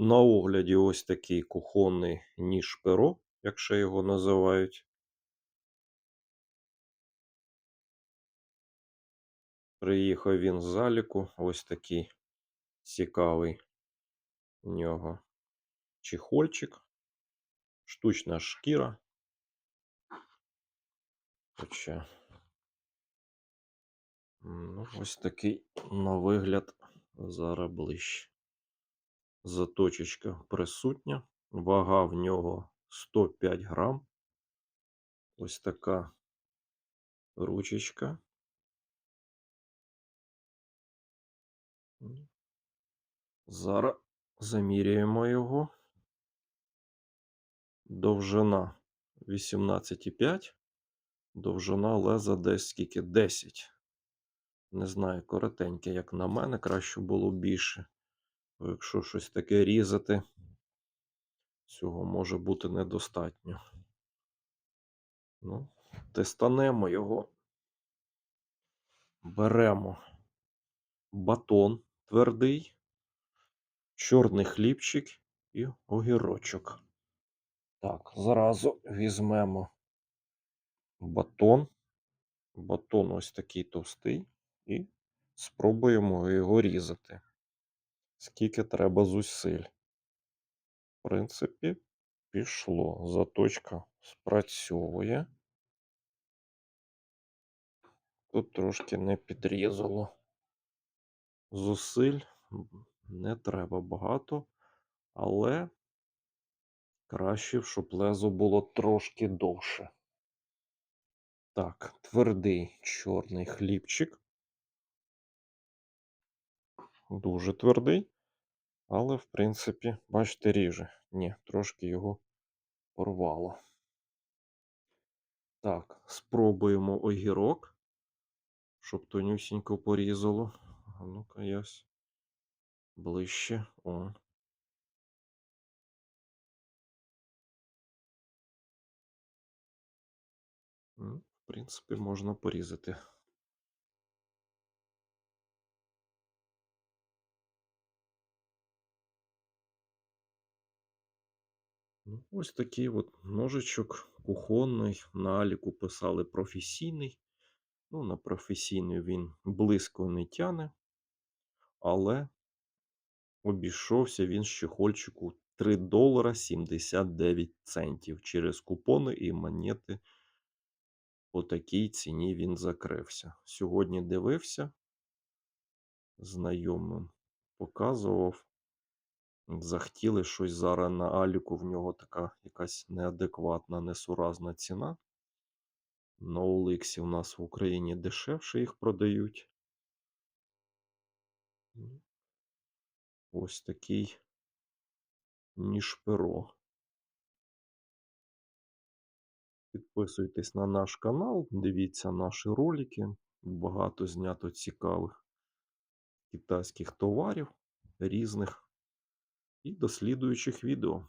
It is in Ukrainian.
На огляді ось такий кухонний ніж перо, як ще його називають. Приїхав він з заліку, ось такий цікавий у нього чехольчик, штучна шкіра. Хоча, ну, ось такий на вигляд зараз ближче. Заточечка присутня. Вага в нього 105 грам. Ось така ручечка. Зараз заміряємо його. Довжина 18,5. Довжина леза десь скільки 10. Не знаю, коротеньке, як на мене, краще було більше. Якщо щось таке різати, цього може бути недостатньо. Ну, тестанемо його. Беремо батон твердий, чорний хлібчик і огірочок. Так, зразу візьмемо батон. Батон ось такий товстий, і спробуємо його різати. Скільки треба зусиль. В принципі, пішло. Заточка спрацьовує. Тут трошки не підрізало. Зусиль не треба багато, але краще, щоб лезо було трошки довше. Так, твердий чорний хлібчик. Дуже твердий, але, в принципі, бачите, ріже. Ні, трошки його порвало. Так, спробуємо огірок, щоб тонюсінько порізало. А ну-ка, ясь ближче. О. В принципі, можна порізати. Ну, ось такий от ножичок кухонний. На Аліку писали професійний. Ну, на професійний він близько не тяне, але обійшовся він з чехольчику 3 долара 79 центів. Через купони і монети по такій ціні він закрився. Сьогодні дивився, знайомим показував. Захотіли щось зараз на Аліку, в нього така якась неадекватна, несуразна ціна. На Оликсі у нас в Україні дешевше їх продають. Ось такий ніж перо. Підписуйтесь на наш канал, дивіться наші ролики. Багато знято цікавих китайських товарів різних і до слідуючих відео.